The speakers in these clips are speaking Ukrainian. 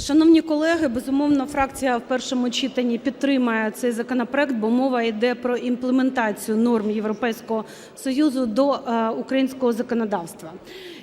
Шановні колеги, безумовно, фракція в першому читанні підтримає цей законопроект, бо мова йде про імплементацію норм Європейського Союзу до е, українського законодавства.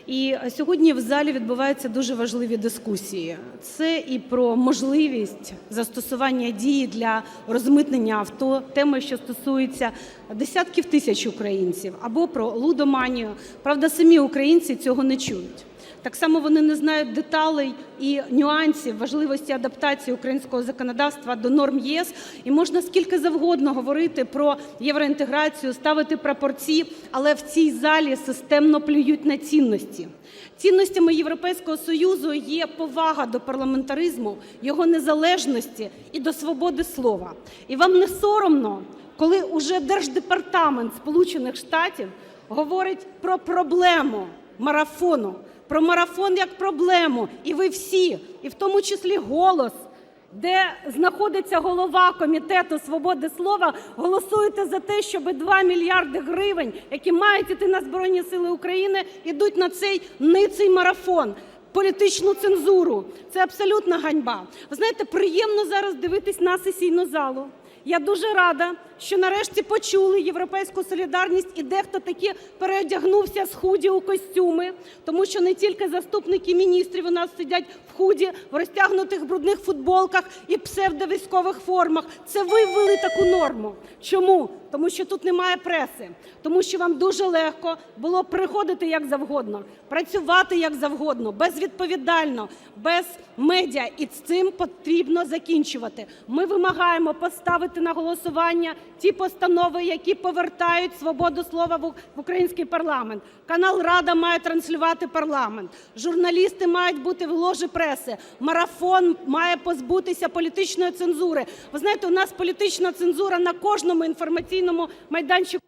І сьогодні в залі відбуваються дуже важливі дискусії. Це і про можливість застосування дії для розмитнення авто, теми, що стосуються десятків тисяч українців, або про лудоманію. Правда, самі українці цього не чують. Так само вони не знають деталей і нюансів важливості адаптації українського законодавства до норм ЄС. І можна скільки завгодно говорити про євроінтеграцію, ставити прапорці, але в цій залі системно плюють на цінності. Цінностями Європейського Союзу є повага до парламентаризму, його незалежності і до свободи слова. І вам не соромно, коли уже Держдепартамент Сполучених Штатів говорить про проблему марафону, про марафон як проблему. І ви всі, і в тому числі голос, де знаходиться голова комітету свободи слова, голосуєте за те, щоб 2 мільярди гривень, які мають іти на Збройні Сили України, ідуть на цей ниций марафон. Політичну цензуру це абсолютна ганьба. Ви знаєте, приємно зараз дивитись на сесійну залу. Я дуже рада, що нарешті почули європейську солідарність, і дехто таки переодягнувся з худі у костюми, тому що не тільки заступники міністрів у нас сидять в худі, в розтягнутих брудних футболках і псевдовійськових формах. Це ви ввели таку норму. Чому? Тому що тут немає преси, тому що вам дуже легко було приходити як завгодно, працювати як завгодно, безвідповідально, без медіа. І з цим потрібно закінчувати. Ми вимагаємо поставити на голосування ті постанови, які повертають свободу слова в український парламент. Канал Рада має транслювати парламент. Журналісти мають бути в ложі преси. Марафон має позбутися політичної цензури. Ви знаєте, у нас політична цензура на кожному інформаційному майданчику.